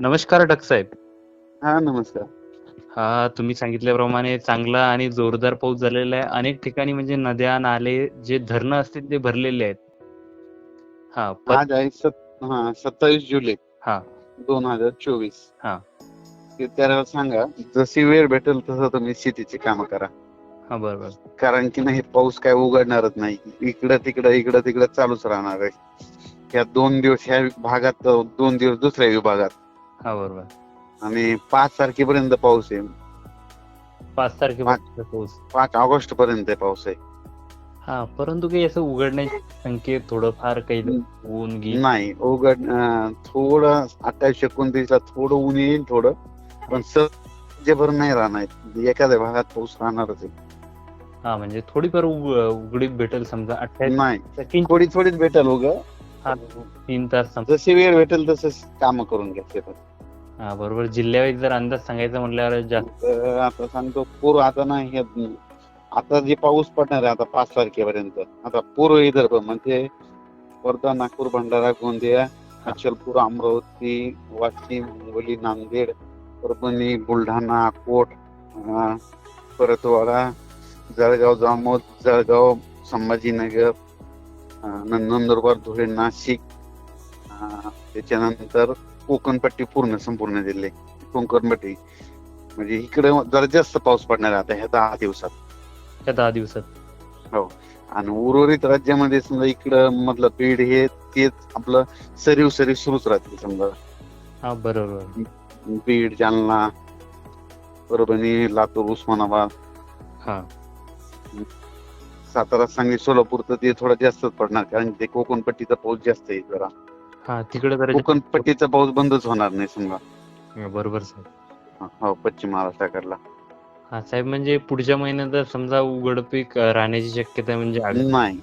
नमस्कार डक साहेब. हा नमस्कार. हा तुम्ही सांगितल्याप्रमाणे चांगला आणि जोरदार पाऊस झालेला आहे. अनेक ठिकाणी म्हणजे नद्या नाले जे धरणं असतील ते भरलेले आहेत. हा आज आहे सत हा सत्तावीस जुलै. हा. दोन हजार चोवीस. हा. ते त्याला सांगा जशी वेळ भेटेल तसं तुम्ही शेतीची कामं करा. हा बरोबर कारण की नाही पाऊस काय उघडणारच नाही. इकडं तिकडं इकडं तिकडं चालूच राहणार आहे. ह्या दोन दिवस ह्या भागात दोन दिवस दुसऱ्या विभागात. हा बरोबर. आणि पाच तारखेपर्यंत पाऊस आहे. पाच तारखेपर्यंत पाऊस. पाच ऑगस्ट पर्यंत पाऊस आहे. हा परंतु काही असं उघडण्याचे संकेत थोडंफार काही ऊन गी नाही उघड अं, थोडं अठ्ठावीस एकोणतीसला थोडं ऊन येईल थोडं पण सज्जभर नाही राहणार. एखाद्या भागात पाऊस राहणारच आहे. हा म्हणजे थोडीफार उघ उघडीप भेटेल समजा अठ्ठावीस नाही थोडी थोडीच भेटेल उग. हा तीन तास समजा. जशी वेळ भेटेल तसं काम करून घ्या शेतात. हा बरोबर. जिल्ह्यावर जर अंदाज सांगायचा म्हटल्यावर जास्त. तर आता सांगतो पूर्व आता नाही हे आता जे पाऊस पडणार आहे आता पाच तारखेपर्यंत. आता पूर्व विदर्भ म्हणजे वर्धा नागपूर भंडारा गोंदिया अचलपूर अमरावती वाशिम हिंगोली नांदेड परभणी बुलढाणा अकोट अं, परतवाडा जळगाव जामोद जळगाव संभाजीनगर अं, नंदुरबार धुळे नाशिक त्याच्यानंतर कोकणपट्टी पूर्ण संपूर्ण जिल्हे कोकणपट्टी म्हणजे इकडे जरा जास्त पाऊस पडणार आता ह्या दहा दिवसात. त्या दहा दिवसात. आणि उर्वरित राज्यामध्ये समजा इकडं मधलं बीड हे तेच आपलं सरीव सरीव सुरूच राहतील समजा. हा बरोबर. बीड जालना परभणी लातूर उस्मानाबाद. हा. सातारा सांगली सोलापूर तर ते थोडं जास्तच पडणार कारण ते कोकणपट्टीचा पाऊस जास्त आहे जरा. हा तिकडे जरा कोकणपट्टीचा पाऊस बंदच होणार नाही समजा. हा, बरोबर साहेब. हो पश्चिम महाराष्ट्राकडला. हा साहेब म्हणजे पुढच्या महिन्यात जर समजा उघडपीक अं, राहण्याची शक्यता म्हणजे नाही.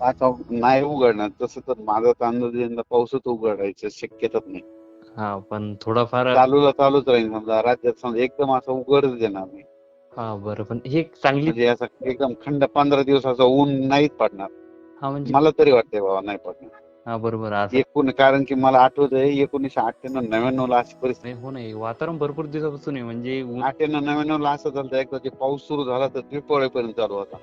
पाच ऑग- नाही उघडणार. तसं तर माझा अंदाज यंदा पाऊसच उघडायचं शक्यताच नाही. हा पण थोडाफार चालूला चालूच राहील समजा. राज्यात समजा एकदम असं उघडच देणार नाही. हा बरं पण हे एक चांगली म्हणजे असं एकदम खंड पंधरा दिवसाचा ऊन नाहीच पडणार. हा म्हणजे मला तरी वाटतंय बाबा नाही पडणार. हा बरोबर. असं. एकूण कारण की मला आठवत आहे एकोणीशे अठ्ठ्याण्णव नव्याण्णव ला अशी परिस्थिती. नाही हो नाही वातावरण भरपूर दिवसापासून आहे म्हणजे ऊन अठ्ठ्याण्णव नव्याण्णव ला असं झालं एकदा पाऊस सुरू झाला तर त्रिपोळीपर्यंत चालू होता.